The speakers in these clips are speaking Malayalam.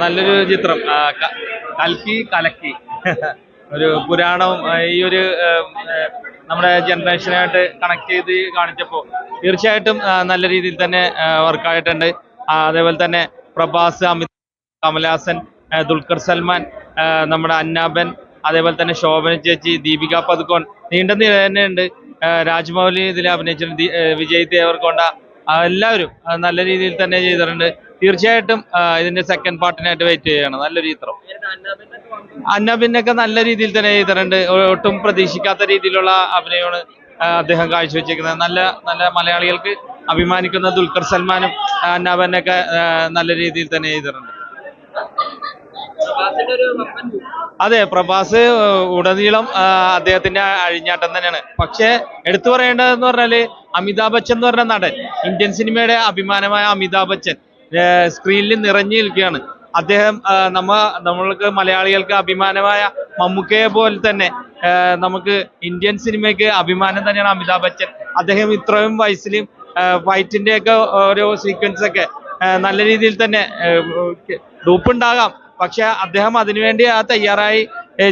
നല്ലൊരു ചിത്രം. കൽക്കി കലക്കി. ഒരു പുരാണവും ഈ ഒരു നമ്മുടെ ജനറേഷനായിട്ട് കണക്ട് ചെയ്ത് കാണിച്ചപ്പോൾ തീർച്ചയായിട്ടും നല്ല രീതിയിൽ തന്നെ വർക്കായിട്ടുണ്ട് അതേപോലെ തന്നെ പ്രഭാസ് അമിത് കമലഹാസൻ ദുൽഖർ സൽമാൻ നമ്മുടെ അന്നാബൻ അതേപോലെ തന്നെ ശോഭന ചേച്ചി ദീപിക പതുക്കോൺ നീണ്ട തന്നെയുണ്ട് രാജ്മൗലി ഇതിൽ അഭിനയിച്ചിട്ടുണ്ട്. വിജയ് ദേവർകൊണ്ട എല്ലാവരും നല്ല രീതിയിൽ തന്നെ ചെയ്തിട്ടുണ്ട്. തീർച്ചയായിട്ടും ഇതിന്റെ സെക്കൻഡ് പാർട്ടിനായിട്ട് വെയിറ്റ് ചെയ്യണം നല്ലൊരു ചിത്രം. അന്നബിന്നൊക്കെ നല്ല രീതിയിൽ തന്നെ ചെയ്തിട്ടുണ്ട്. ഒട്ടും പ്രതീക്ഷിക്കാത്ത രീതിയിലുള്ള അഭിനയമാണ് അദ്ദേഹം കാഴ്ചവെച്ചിരിക്കുന്നത്. നല്ല നല്ല മലയാളികൾക്ക് അഭിമാനിക്കുന്ന ദുൽഖർ സൽമാനും അന്നാബനൊക്കെ നല്ല രീതിയിൽ തന്നെ ചെയ്തിട്ടുണ്ട്. അതെ പ്രഭാസ് ഉടനീളം അദ്ദേഹത്തിന്റെ അഴിഞ്ഞാട്ടം തന്നെയാണ്. പക്ഷെ എടുത്തു പറയേണ്ടതെന്ന് പറഞ്ഞാൽ അമിതാഭ് ബച്ചൻ എന്ന് പറഞ്ഞ നടൻ. ഇന്ത്യൻ സിനിമയുടെ അഭിമാനമായ അമിതാഭ് ബച്ചൻ സ്ക്രീനിൽ നിറഞ്ഞു നിൽക്കുകയാണ്. അദ്ദേഹം നമ്മ നമ്മൾക്ക് മലയാളികൾക്ക് അഭിമാനമായ മമ്മൂക്കയെ പോലെ തന്നെ നമുക്ക് ഇന്ത്യൻ സിനിമയ്ക്ക് അഭിമാനം തന്നെയാണ് അമിതാഭ് ബച്ചൻ. അദ്ദേഹം ഇത്രയും വയസ്സിലും ഫൈറ്റിന്റെ ഒക്കെ ഓരോ സീക്വൻസ് ഒക്കെ നല്ല രീതിയിൽ തന്നെ ഡൂപ്പുണ്ടാകാം. പക്ഷെ അദ്ദേഹം അതിനുവേണ്ടി ആ തയ്യാറായി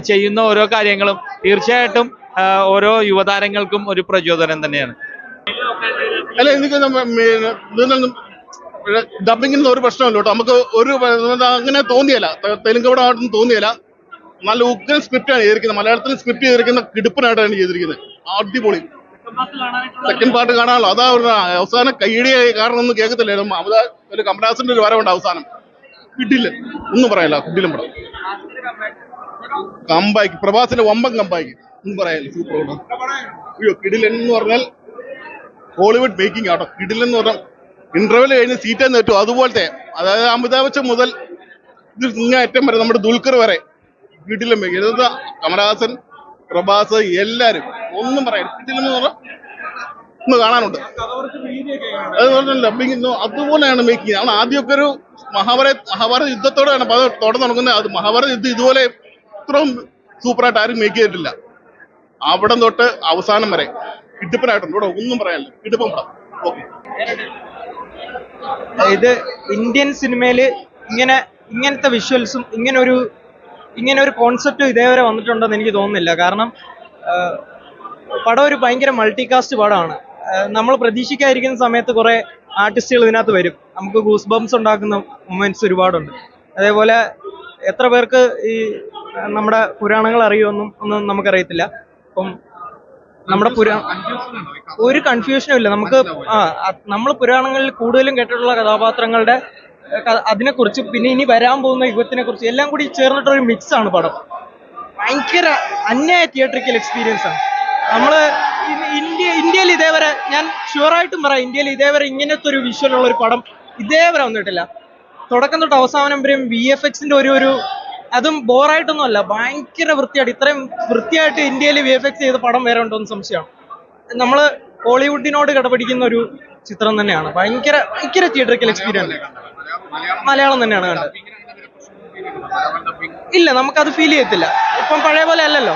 ചെയ്യുന്ന ഓരോ കാര്യങ്ങളും തീർച്ചയായിട്ടും ഓരോ യുവതാരങ്ങൾക്കും ഒരു പ്രചോദനം തന്നെയാണ്. അല്ല എനിക്ക് ഡബിങ്ങിന് ഒരു പ്രശ്നമല്ല നമുക്ക് ഒരു അങ്ങനെ തോന്നിയല്ല. തെലുങ്ക് അവിടെ ആയിട്ടും തോന്നിയല്ല. നല്ല ഉഗ്രൻ സ്ക്രിപ്റ്റാണ് ചെയ്തിരിക്കുന്നത്. മലയാളത്തിൽ സ്ക്രിപ്റ്റ് ചെയ്തിരിക്കുന്ന കിടുപ്പനായിട്ടാണ് ചെയ്തിരിക്കുന്നത്. അടിപൊളി. സെക്കൻഡ് പാർട്ട് കാണാമല്ലോ. അതാ അവസാനം കൈയടി കാരണം ഒന്നും കേൾക്കത്തില്ലായിരുന്നു അമിത ഒരു കമലഹാസന്റെ ഒരു വരവുണ്ട് അവസാനം. കിട്ടില്ല ഒന്നും പറയല്ല. കിട്ടിലും പടം. കമ്പാക്കി പ്രഭാസിന്റെ വമ്പൻ കമ്പാക്കി ഒന്നും പറയല്ല. സൂപ്പർ അയ്യോ കിടിലൻ പറഞ്ഞാൽ ഹോളിവുഡ് മേക്കിംഗ് ആട്ടോ. കിടിലെന്ന് പറഞ്ഞാൽ ഇന്റർവെൽ കഴിഞ്ഞ് സീറ്റ് നേറ്റു അതുപോലത്തെ അതായത് അമിതാഭ് ബച്ചൻ മുതൽ ഇത് വരെ നമ്മുടെ ദുൽഖർ വരെ കിടിലൻ മേക്കിംഗ് ഇതെന്താ? കമലഹാസൻ പ്രഭാസ് എല്ലാരും. ഒന്നും പറയാം കിടിലൻ എന്ന് പറഞ്ഞാൽ ഒന്ന് കാണാനുണ്ട്. ഡബിങ് അതുപോലെയാണ് മേക്കിംഗ് ആണ് ആദ്യമൊക്കെ ഒരു മഹാഭാരത മഹാഭാരത യുദ്ധത്തോടെയാണ് അത് തുടർന്ന് തുടങ്ങുന്നത്. അത് മഹാഭാരത യുദ്ധം ഇതുപോലെ ഇത്രയും സൂപ്പറായിട്ട് ആരും മേക്ക് ചെയ്തിട്ടില്ല. അവിടം തൊട്ട് അവസാനം വരെ. കിടുപ്പനായിട്ടുണ്ട് ഇവിടെ ഒന്നും പറയാനില്ല. കിടുപ്പം പടം. ഓക്കെ ഇന്ത്യൻ സിനിമയിൽ ഇങ്ങനെ ഇങ്ങനത്തെ വിഷ്വൽസും ഇങ്ങനെ ഒരു ഇങ്ങനെ ഒരു കോൺസെപ്റ്റും ഇതേവരെ വന്നിട്ടുണ്ടെന്ന് എനിക്ക് തോന്നുന്നില്ല. കാരണം പടം ഒരു ഭയങ്കര മൾട്ടി കാസ്റ്റ് പടമാണ് നമ്മൾ പ്രതീക്ഷിക്കാതിരിക്കുന്ന സമയത്ത് കുറെ ആർട്ടിസ്റ്റുകൾ ഇതിനകത്ത് വരും. നമുക്ക് ഗൂസ് ബംസ് ഉണ്ടാക്കുന്ന മൊമെന്റ്സ് ഒരുപാടുണ്ട്. അതേപോലെ എത്ര പേർക്ക് ഈ നമ്മുടെ പുരാണങ്ങൾ അറിയുമെന്നും ഒന്നും നമുക്കറിയത്തില്ല. അപ്പം നമ്മുടെ പുരാ ഒരു കൺഫ്യൂഷനും ഇല്ല. നമുക്ക് ആ നമ്മൾ പുരാണങ്ങളിൽ കൂടുതലും കേട്ടിട്ടുള്ള കഥാപാത്രങ്ങളുടെ അതിനെക്കുറിച്ച് പിന്നെ ഇനി വരാൻ പോകുന്ന യുഗത്തിനെ കുറിച്ച് എല്ലാം കൂടി ചേർന്നിട്ടൊരു മിക്സ് ആണ് പടം. ഭയങ്കര അന്യായ തിയേറ്ററിക്കൽ എക്സ്പീരിയൻസ് ആണ്. നമ്മൾ ഇന്ത്യ ഇന്ത്യയിൽ ഇതേവരെ ഞാൻ ഷുവറായിട്ടും പറയാം ഇന്ത്യയിൽ ഇതേവരെ ഇങ്ങനത്തെ ഒരു വിഷ്വൽ ഉള്ള ഒരു പടം ഇതേവരെ വന്നിട്ടില്ല. തുടക്കം തൊട്ട് അവസാനം വരെയും വി എഫ് എക്സിന്റെ ഒരു ഒരു അതും ബോറായിട്ടൊന്നും അല്ല ഭയങ്കര വൃത്തിയായിട്ട് ഇത്രയും വൃത്തിയായിട്ട് ഇന്ത്യയിൽ വി എഫ് എക്സ് ചെയ്ത പടം വേറെ ഉണ്ടോ എന്ന് സംശയമാണ്. നമ്മൾ ഹോളിവുഡിനോട് കിടപിടിക്കുന്ന ഒരു ചിത്രം തന്നെയാണ്. ഭയങ്കര ഭയങ്കര തിയേറ്ററിക്കൽ എക്സ്പീരിയൻസ് മലയാളം തന്നെയാണ് കണ്ടത്. ഇല്ല നമുക്കത് ഫീൽ ചെയ്യത്തില്ല. ഇപ്പം പഴയ പോലെ അല്ലല്ലോ.